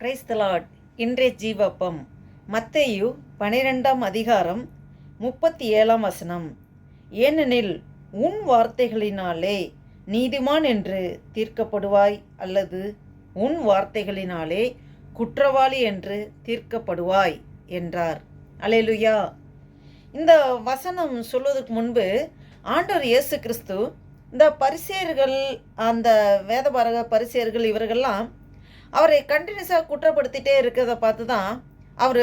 கிரைஸ்தலாட் இன்றைய ஜீவப்பம். மத்தேயு பனிரெண்டாம் அதிகாரம் முப்பத்தி ஏழாம் வசனம். ஏனெனில் உன் வார்த்தைகளினாலே நீதிமான் என்று தீர்க்கப்படுவாய் அல்லது உன் வார்த்தைகளினாலே குற்றவாளி என்று தீர்க்கப்படுவாய் என்றார். அலேலுயா இந்த வசனம் சொல்வதற்கு முன்பு ஆண்டவர் இயேசு கிறிஸ்து இந்த பரிசேர்கள் அந்த வேதபாரக பரிசேர்கள் இவர்கள்லாம் அவரை கண்டினியூஸாக குற்றப்படுத்திட்டே இருக்கிறத பார்த்து தான் அவர்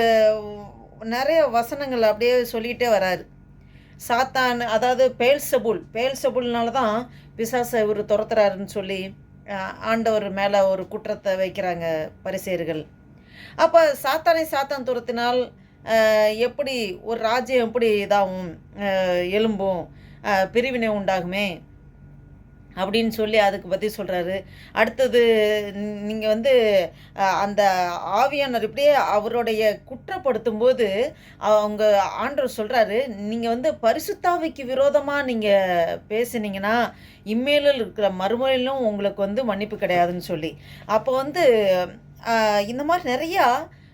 நிறைய வசனங்கள் அப்படியே சொல்லிகிட்டே வராரு. சாத்தான் அதாவது பேல்சபுல் பேல்சபுல்னால தான் பிசாசை இவர் துரத்துறாருன்னு சொல்லி ஆண்டவர் மேலே ஒரு குற்றத்தை வைக்கிறாங்க பரிசேர்கள் அப்போ சாத்தானை சாத்தான் துரத்தினால் எப்படி ஒரு ராஜ்யம் எப்படி இதாகும் எலும்பும் பிரிவினை உண்டாகுமே? அப்படின்னு சொல்லி அதுக்கு பற்றி சொல்கிறாரு அடுத்தது நீங்கள் வந்து அந்த ஆவியானவர் இப்படியே அவருடைய குற்றப்படுத்தும் போது அவங்க ஆண்டவர் சொல்கிறாரு நீங்கள் வந்து பரிசுத்தாவிக்கு விரோதமாக நீங்கள் பேசுனீங்கன்னா இம்மேலில் இருக்கிற மறுமையிலும் உங்களுக்கு வந்து மன்னிப்பு கிடையாதுன்னு சொல்லி. அப்போ வந்து இந்த மாதிரி நிறையா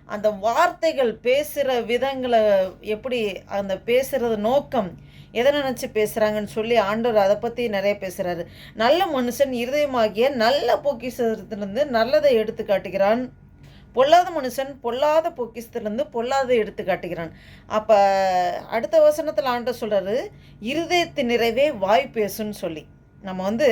அந்த வார்த்தைகள் பேசுகிற விதங்களை எப்படி அந்த பேசுகிறது நோக்கம் எதை நினச்சி பேசுகிறாங்கன்னு சொல்லி ஆண்டவர் அதை பற்றி நிறைய பேசுகிறாரு நல்ல மனுஷன் இருதயமாகிய நல்ல பொக்கிசத்திலிருந்து நல்லதை எடுத்து காட்டுகிறான். பொல்லாத மனுஷன் பொல்லாத பொக்கிசத்திலிருந்து பொல்லாத எடுத்து காட்டுகிறான். அப்போ அடுத்த வசனத்தில் ஆண்டவர் சொல்கிறாரு இருதயத்தின் நிறைவே வாய் பேசுன்னு சொல்லி. நம்ம வந்து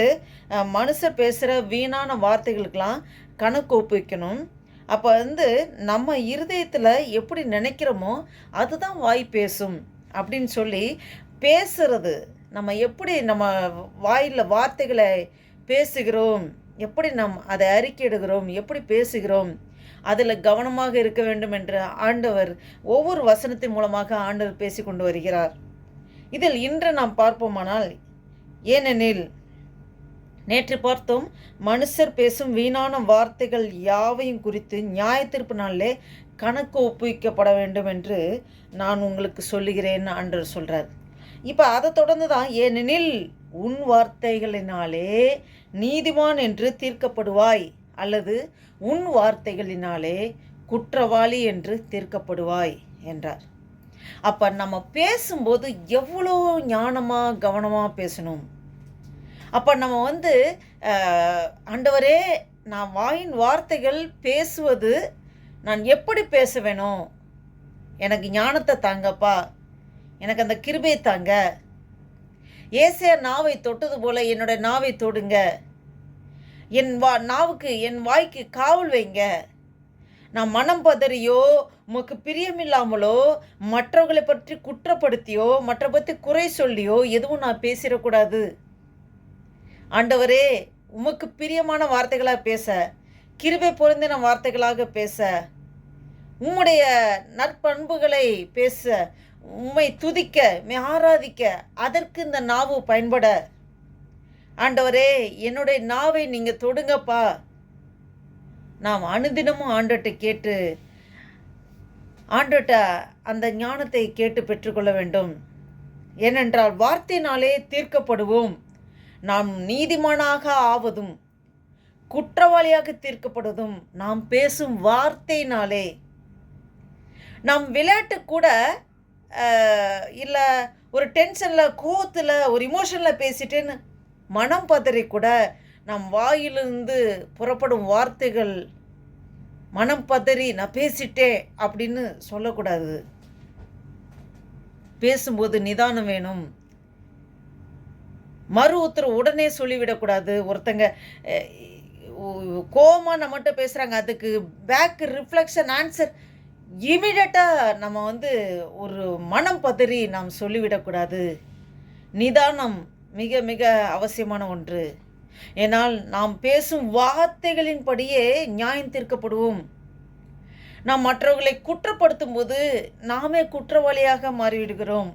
மனுஷர் பேசுகிற வீணான வார்த்தைகளுக்கெல்லாம் கணக்கு ஒப்புவிக்கணும். அப்போ வந்து நம்ம இருதயத்தில் எப்படி நினைக்கிறோமோ அதுதான் வாய் பேசும் அப்படின்னு சொல்லி பேசுறது. நம்ம எப்படி நம்ம வாயில் வார்த்தைகளை பேசுகிறோம்? எப்படி நாம் அதை அறிக்கையிடுகிறோம் எப்படி பேசுகிறோம்? அதில் கவனமாக இருக்க வேண்டும் என்று ஆண்டவர் ஒவ்வொரு வசனத்தின் மூலமாக ஆண்டவர் பேசி கொண்டு வருகிறார். இதில் இன்று நாம் பார்ப்போமானால் ஏனெனில் நேற்று பார்த்தோம் மனுஷர் பேசும் வீணான வார்த்தைகள் யாவையும் குறித்து நியாய தீர்ப்பு நாளிலே கணக்கு ஒப்புவிக்கப்பட வேண்டும் என்று நான் உங்களுக்கு சொல்லுகிறேன்னு ஆண்டவர் சொல்கிறார் இப்போ அதை தொடர்ந்து தான் ஏனெனில் உன் வார்த்தைகளினாலே நீதிமான் என்று தீர்க்கப்படுவாய் அல்லது உன் வார்த்தைகளினாலே குற்றவாளி என்று தீர்க்கப்படுவாய் என்றார். அப்போ நம்ம பேசும்போது எவ்வளோ ஞானமாக கவனமாக பேசணும்? அப்போ நம்ம வந்து ஆண்டவரே நான் வாயின் வார்த்தைகள் பேசுவது நான் எப்படி பேச வேணும் எனக்கு ஞானத்தை தாங்கப்பா. எனக்கு அந்த கிருபையை தாங்க. ஏசியா நாவை தொட்டது போல என்னோட நாவை தொடுங்க. என் வா நாவுக்கு என் வாய்க்கு காவல் வைங்க. நான் மனம் பதறியோ உமக்கு பிரியமில்லாமலோ மற்றவர்களை பற்றி குற்றப்படுத்தியோ மற்ற பற்றி குறை சொல்லியோ எதுவும் நான் பேசிடக்கூடாது. ஆண்டவரே உமக்கு பிரியமான வார்த்தைகளாக பேச கிருபை பொருந்தின வார்த்தைகளாக பேச உம்முடைய நற்பண்புகளை பேச உம்மை துதிக்க ஆராதிக்க அதற்கு இந்த நாவு பயன்பட. ஆண்டவரே என்னுடைய நாவை நீங்கள் தொடுங்கப்பா. நாம் அனுதினமும் ஆண்டவர்கிட்ட கேட்டு ஆண்டவர்கிட்ட அந்த ஞானத்தை கேட்டு பெற்றுக்கொள்ள வேண்டும். ஏனென்றால் வார்த்தையினாலே தீர்க்கப்படுவோம். நாம் நீதிமானாக ஆவதும் குற்றவாளியாக தீர்க்கப்படுவதும் நாம் பேசும் வார்த்தையினாலே. நாம் விளையாட்டு கூட இல்லை ஒரு டென்ஷனில் கோவத்தில் ஒரு இமோஷனில் பேசிட்டேன்னு மனம் பதறி கூட நம் வாயிலிருந்து புறப்படும் வார்த்தைகள் மனம் பதறி நான் பேசிட்டேன் அப்படின்னு சொல்லக்கூடாது. பேசும்போது நிதானம் வேணும். மறு உத்தரவு உடனே சொல்லிவிடக்கூடாது. ஒருத்தங்க கோவமாக நம்மகிட்ட பேசுகிறாங்க அதுக்கு பேக் ரிஃப்ளெக்ஷன் ஆன்சர் இமிடியட்டாக நம்ம வந்து ஒரு மனம் பதறி நாம் சொல்லிவிடக்கூடாது. நிதானம் மிக மிக அவசியமான ஒன்று. ஏனால் நாம் பேசும் வார்த்தைகளின்படியே நியாயம் தீர்க்கப்படுவோம். நாம் மற்றவர்களை குற்றப்படுத்தும் போது நாமே குற்றவாளியாக மாறிவிடுகிறோம்.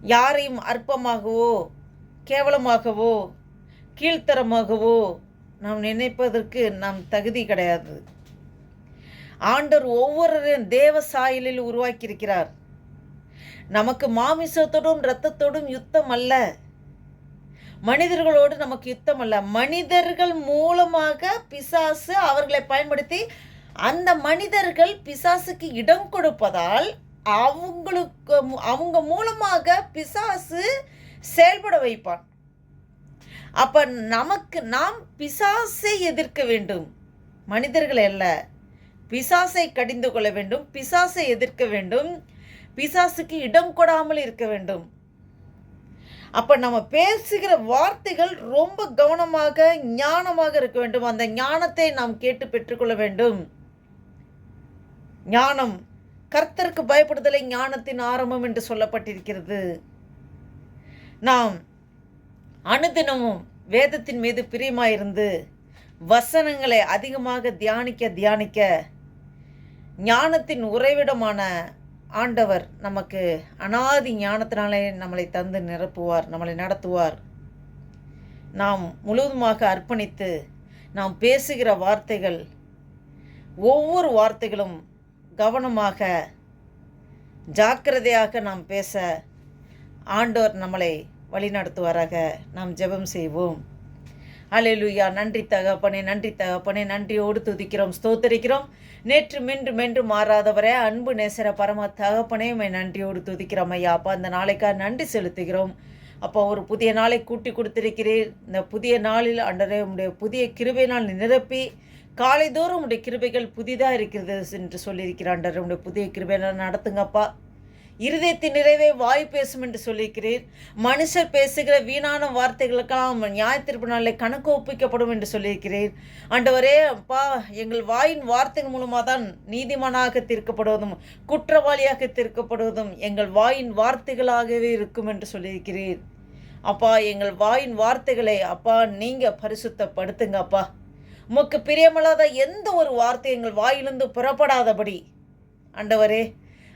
யாரையும் அற்பமாகவோ கேவலமாகவோ கீழ்த்தரமாகவோ நாம் நினைப்பதற்கு நாம் தகுதி கிடையாது. ஆண்டர் ஒவ்வொருவரையும் தேவ சாயலில் உருவாக்கியிருக்கிறார். நமக்கு மாமிசத்தோடும் இரத்தத்தோடும் யுத்தம் அல்ல. மனிதர்களோடு நமக்கு யுத்தம் அல்ல. மனிதர்கள் மூலமாக பிசாசு அவர்களை பயன்படுத்தி அந்த மனிதர்கள் பிசாசுக்கு இடம் கொடுப்பதால் அவங்களுக்கு அவங்க மூலமாக பிசாசு செயல்பட வைப்பான். அப்ப நமக்கு நாம் பிசாசை எதிர்க்க வேண்டும். மனிதர்கள் அல்ல. பிசாசை கடிந்து கொள்ள வேண்டும் பிசாசை எதிர்க்க வேண்டும் பிசாசுக்கு இடம் கொடாமல் இருக்க வேண்டும். அப்ப நம்ம பேசுகிற வார்த்தைகள் ரொம்ப கவனமாக ஞானமாக இருக்க வேண்டும். அந்த ஞானத்தை நாம் கேட்டு பெற்றுக்கொள்ள வேண்டும். ஞானம் கர்த்தருக்கு பயப்படுதலை ஞானத்தின் ஆரம்பம் என்று சொல்லப்பட்டிருக்கிறது. நாம் அனுதினமும் வேதத்தின் மீது பிரியமாயிருந்து வசனங்களை அதிகமாக தியானிக்க தியானிக்க ஞானத்தின் உறைவிடமான ஆண்டவர் நமக்கு அனாதி ஞானத்தினாலே நம்மளை தந்து நிரப்புவார் நம்மளை நடத்துவார். நாம் முழுவதுமாக அர்ப்பணித்து நாம் பேசுகிற வார்த்தைகள் ஒவ்வொரு வார்த்தைகளும் கவனமாக ஜாக்கிரதையாக நாம் பேச ஆண்டவர் நம்மளை வழிநடத்துவாராக. நாம் ஜெபம் செய்வோம். அலையலுயா நன்றி தகப்பனே நன்றி தகப்பனே நன்றியோடு துதிக்கிறோம் ஸ்தோத்தரிக்கிறோம். நேற்று மென்று மென்று மாறாதவரே அன்பு நேசர பரம தகப்பனே மை நன்றியோடு துதிக்கிறோம் ஐயா. அப்பா அந்த நாளைக்காக நன்றி செலுத்துகிறோம். அப்போ ஒரு புதிய நாளை கூட்டி கொடுத்திருக்கிறீர். இந்த புதிய நாளில் அன்றரே உடைய புதிய கிருபையினால் நிரப்பி நிரப்பி காலைதோறும் உடைய கிருபைகள் புதிதாக இருக்கிறது என்று சொல்லியிருக்கிறார் ஆண்டவரே உடைய புதிய கிருபையினால் நடத்துங்கப்பா இருதயத்தின் நிறைவே வாய் பேசும் என்று சொல்லியிருக்கிறீர் மனுஷர் பேசுகிற வீணான வார்த்தைகளுக்கெல்லாம் நியாயத்திற்பு நாளில் கணக்கு ஒப்பிக்கப்படும் என்று சொல்லியிருக்கிறீர் ஆண்டவரே அப்பா எங்கள் வாயின் வார்த்தைகள் மூலமாக தான் நீதிமானாக தீர்க்கப்படுவதும் குற்றவாளியாக தீர்க்கப்படுவதும் எங்கள் வாயின் வார்த்தைகளாகவே இருக்கும் என்று சொல்லியிருக்கிறீர் அப்பா எங்கள் வாயின் வார்த்தைகளை அப்பா நீங்கள் பரிசுத்தப்படுத்துங்க அப்பா உமக்கு பிரியமில்லாத எந்த ஒரு வார்த்தை எங்கள் வாயிலிருந்து புறப்படாதபடி. ஆண்டவரே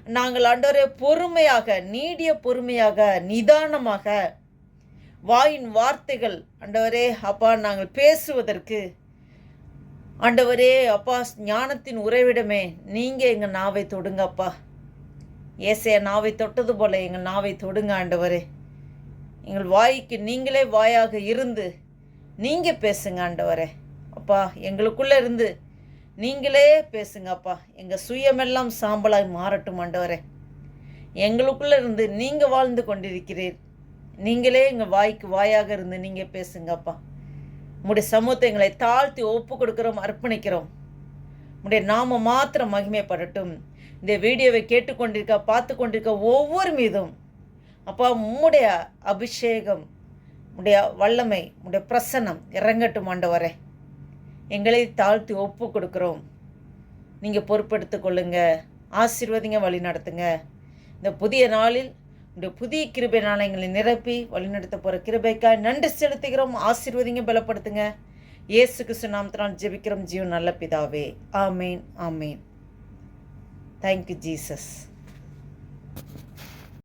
நாங்கள் ஆண்டவரே பொறுமையாக நீடிய பொறுமையாக நிதானமாக வாயின் வார்த்தைகள் ஆண்டவரே அப்பா நாங்கள் பேசுவதற்கு. ஆண்டவரே அப்பா ஞானத்தின் உறைவிடமே நீங்கள் எங்கள் நாவை தொடுங்கப்பா ஏசைய நாவை தொட்டது போல எங்கள் நாவை தொடுங்க ஆண்டவரே. எங்கள் வாய்க்கு நீங்களே வாயாக இருந்து நீங்கள் பேசுங்க ஆண்டவரே. அப்பா எங்களுக்குள்ளே இருந்து நீங்களே பேசுங்கப்பா. எங்கள் சுயமெல்லாம் சாம்பலாய் மாறட்டும் ஆண்டவரே. எங்களுக்குள்ளே இருந்து நீங்கள் வாழ்ந்து கொண்டிருக்கிறீர். நீங்களே எங்கள் வாய்க்கு வாயாக இருந்து நீங்கள் பேசுங்கப்பா. உங்களுடைய சமூகத்தை எங்களை தாழ்த்தி ஒப்பு கொடுக்குறோம் அர்ப்பணிக்கிறோம். உடைய நாம மாத்திரம் மகிமைப்படட்டும். இந்த வீடியோவை கேட்டுக்கொண்டிருக்க பார்த்து கொண்டிருக்க ஒவ்வொரு மீதும் அப்பா உம்முடைய அபிஷேகம் உடைய வல்லமை உடைய பிரசன்னம் இறங்கட்டும் ஆண்டவரே. எங்களை தாழ்த்தி ஒப்பு கொடுக்குறோம். நீங்கள் பொறுப்பெடுத்து கொள்ளுங்க. ஆசீர்வதிங்க வழி நடத்துங்க. இந்த புதிய நாளில் இந்த புதிய கிருபை நாணயங்களை நிரப்பி வழிநடத்த போகிற கிருபைக்காய் நன்றி செலுத்துகிறோம். ஆசீர்வதிங்க பலப்படுத்துங்க. இயேசு கிறிஸ்து நாமத்தினால் ஜெபிக்கிறோம். ஜீவன் நல்ல பிதாவே. ஆமேன் ஆமேன். Thank you Jesus